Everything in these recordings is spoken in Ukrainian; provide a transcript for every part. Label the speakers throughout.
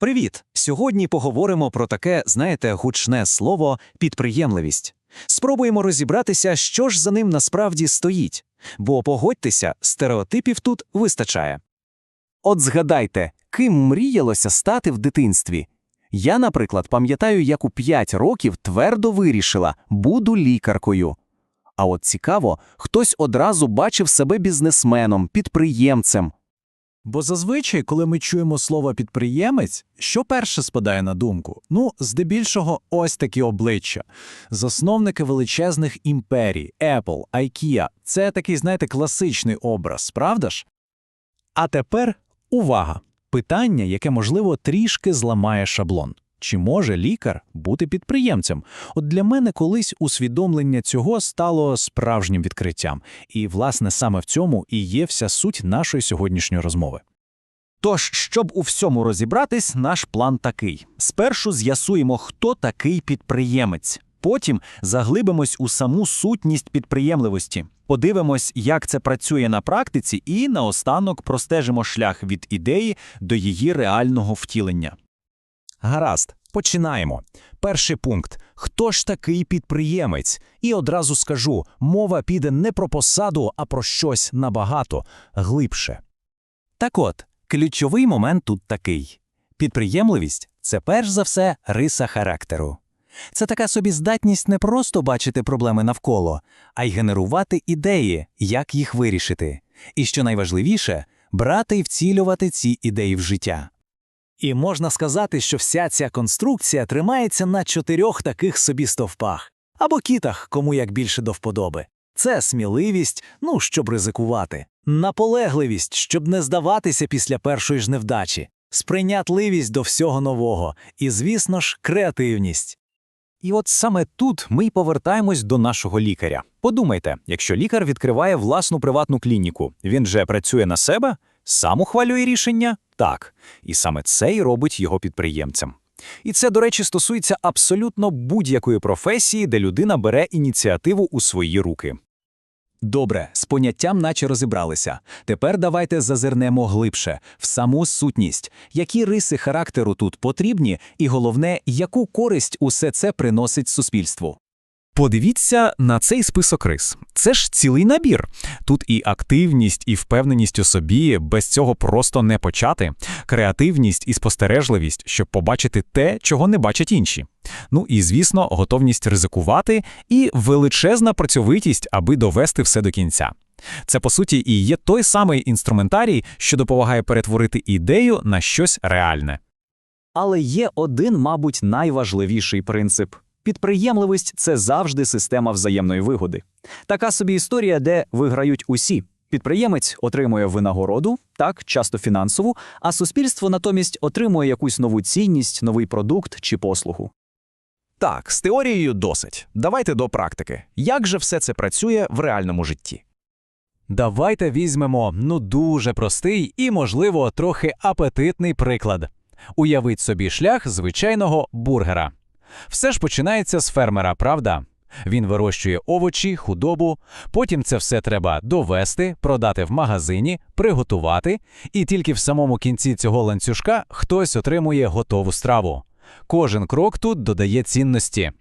Speaker 1: Привіт! Сьогодні поговоримо про таке, знаєте, гучне слово підприємливість. Спробуємо розібратися, що ж за ним насправді стоїть. Бо погодьтеся, стереотипів тут вистачає. От згадайте, ким мріялося стати в дитинстві. Я, наприклад, пам'ятаю, як у 5 років твердо вирішила буду лікаркою. А от цікаво, хтось одразу бачив себе бізнесменом, підприємцем.
Speaker 2: Бо зазвичай, коли ми чуємо слово підприємець, що перше спадає на думку? Ну, здебільшого, ось такі обличчя. Засновники величезних імперій, Apple, IKEA – це такий, знаєте, класичний образ, правда ж? А тепер увага! Питання, яке, можливо, трішки зламає шаблон. Чи може лікар бути підприємцем? От для мене колись усвідомлення цього стало справжнім відкриттям. І, власне, саме в цьому і є вся суть нашої сьогоднішньої розмови.
Speaker 1: Тож, щоб у всьому розібратись, наш план такий: спершу з'ясуємо, хто такий підприємець. Потім заглибимось у саму сутність підприємливості, подивимось, як це працює на практиці, і наостанок простежимо шлях від ідеї до її реального втілення.
Speaker 3: Гаразд, починаємо. Перший пункт: хто ж такий підприємець? І одразу скажу: мова піде не про посаду, а про щось набагато глибше.
Speaker 1: Так от, ключовий момент тут такий: підприємливість це перш за все риса характеру. Це така собі здатність не просто бачити проблеми навколо, а й генерувати ідеї, як їх вирішити. І що найважливіше, брати і вцілювати ці ідеї в життя. І можна сказати, що вся ця конструкція тримається на чотирьох таких собі стовпах або кітах, кому як більше до вподоби. Це сміливість, ну щоб ризикувати, наполегливість, щоб не здаватися після першої ж невдачі, сприйнятливість до всього нового і, звісно ж, креативність.
Speaker 3: І от саме тут ми й повертаємось до нашого лікаря. Подумайте, якщо лікар відкриває власну приватну клініку, він же працює на себе, сам ухвалює рішення? Так. І саме це й робить його підприємцем. І це, до речі, стосується абсолютно будь-якої професії, де людина бере ініціативу у свої руки.
Speaker 1: Добре, з поняттям наче розібралися. Тепер давайте зазирнемо глибше, в саму сутність, які риси характеру тут потрібні, і головне, яку користь усе це приносить суспільству.
Speaker 3: Подивіться на цей список рис. Це ж цілий набір. Тут і активність, і впевненість у собі, без цього просто не почати, креативність і спостережливість, щоб побачити те, чого не бачать інші. Ну і, звісно, готовність ризикувати і величезна працьовитість, аби довести все до кінця. Це, по суті, і є той самий інструментарій, що допомагає перетворити ідею на щось реальне.
Speaker 1: Але є один, мабуть, найважливіший принцип. Підприємливість це завжди система взаємної вигоди. Така собі історія, де виграють усі. Підприємець отримує винагороду, так, часто фінансову, а суспільство натомість отримує якусь нову цінність, новий продукт чи послугу.
Speaker 3: Так, з теорією досить. Давайте до практики. Як же все це працює в реальному житті?
Speaker 2: Давайте візьмемо ну дуже простий і, можливо, трохи апетитний приклад. Уявіть собі шлях звичайного бургера. Все ж починається з фермера, правда? Він вирощує овочі, худобу, потім це все треба довести, продати в магазині, приготувати, і тільки в самому кінці цього ланцюжка хтось отримує готову страву. Кожен крок тут додає цінності.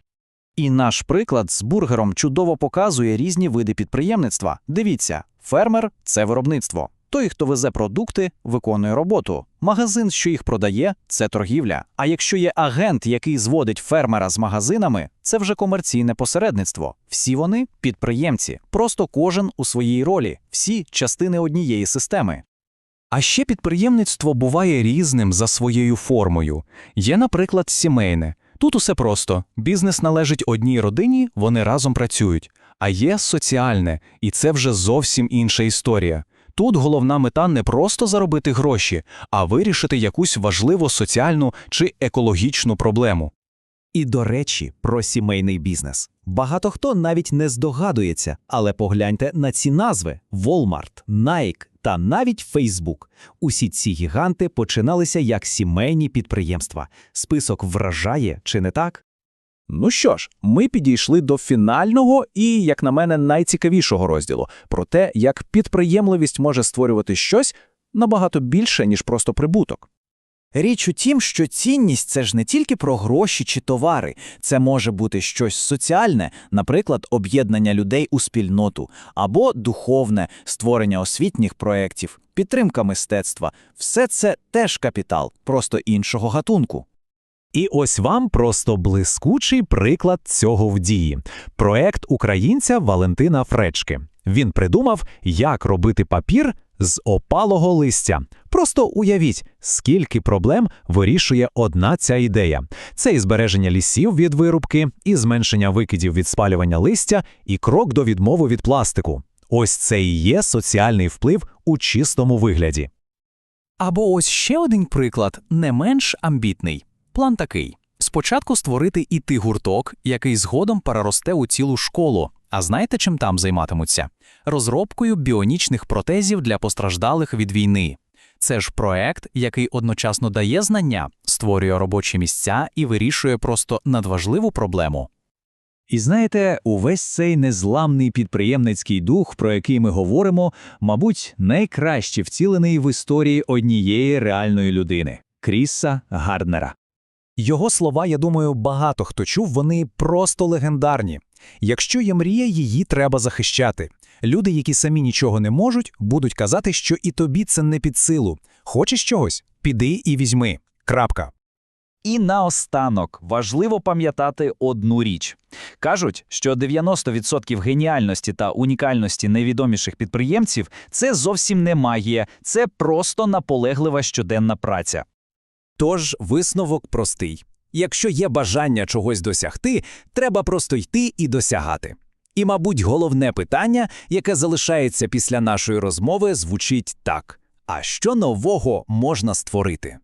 Speaker 1: І наш приклад з бургером чудово показує різні види підприємництва. Дивіться, фермер це виробництво. Той, хто везе продукти, виконує роботу. Магазин, що їх продає, це торгівля. А якщо є агент, який зводить фермера з магазинами, це вже комерційне посередництво. Всі вони підприємці, просто кожен у своїй ролі, всі частини однієї системи.
Speaker 3: А ще підприємництво буває різним за своєю формою. Є, наприклад, сімейне. Тут усе просто: бізнес належить одній родині, вони разом працюють. А є соціальне, і це вже зовсім інша історія. Тут головна мета не просто заробити гроші, а вирішити якусь важливу соціальну чи екологічну проблему.
Speaker 4: І до речі, про сімейний бізнес. Багато хто навіть не здогадується, але погляньте на ці назви: Walmart, Nike та навіть Facebook. Усі ці гіганти починалися як сімейні підприємства. Список вражає, чи не так?
Speaker 3: Ну що ж, ми підійшли до фінального і, як на мене, найцікавішого розділу про те, як підприємливість може створювати щось набагато більше, ніж просто прибуток.
Speaker 2: Річ у тім, що цінність це ж не тільки про гроші чи товари, це може бути щось соціальне, наприклад, об'єднання людей у спільноту, або духовне створення освітніх проєктів, підтримка мистецтва. Все це теж капітал, просто іншого гатунку.
Speaker 3: І ось вам просто блискучий приклад цього в дії. Проект українця Валентина Фречки. Він придумав, як робити папір з опалого листя. Просто уявіть, скільки проблем вирішує одна ця ідея. Це і збереження лісів від вирубки, і зменшення викидів від спалювання листя, і крок до відмови від пластику. Ось це і є соціальний вплив у чистому вигляді.
Speaker 1: Або ось ще один приклад, не менш амбітний. План такий: спочатку створити іти гурток, який згодом переросте у цілу школу. А знаєте, чим там займатимуться? Розробкою біонічних протезів для постраждалих від війни. Це ж проект, який одночасно дає знання, створює робочі місця і вирішує просто надважливу проблему.
Speaker 2: І знаєте, увесь цей незламний підприємницький дух, про який ми говоримо, мабуть, найкраще вцілений в історії однієї реальної людини Кріса Гарднера.
Speaker 3: Його слова, я думаю, багато хто чув, вони просто легендарні. Якщо є мрія, її треба захищати. Люди, які самі нічого не можуть, будуть казати, що і тобі це не під силу. Хочеш чогось? Піди і візьми. Крапка.
Speaker 5: І наостанок важливо пам'ятати одну річ. Кажуть, що 90% геніальності та унікальності найвідоміших підприємців це зовсім не магія, це просто наполеглива щоденна праця.
Speaker 3: Тож висновок простий. Якщо є бажання чогось досягти, треба просто йти і досягати. І, мабуть, головне питання, яке залишається після нашої розмови, звучить так: а що нового можна створити?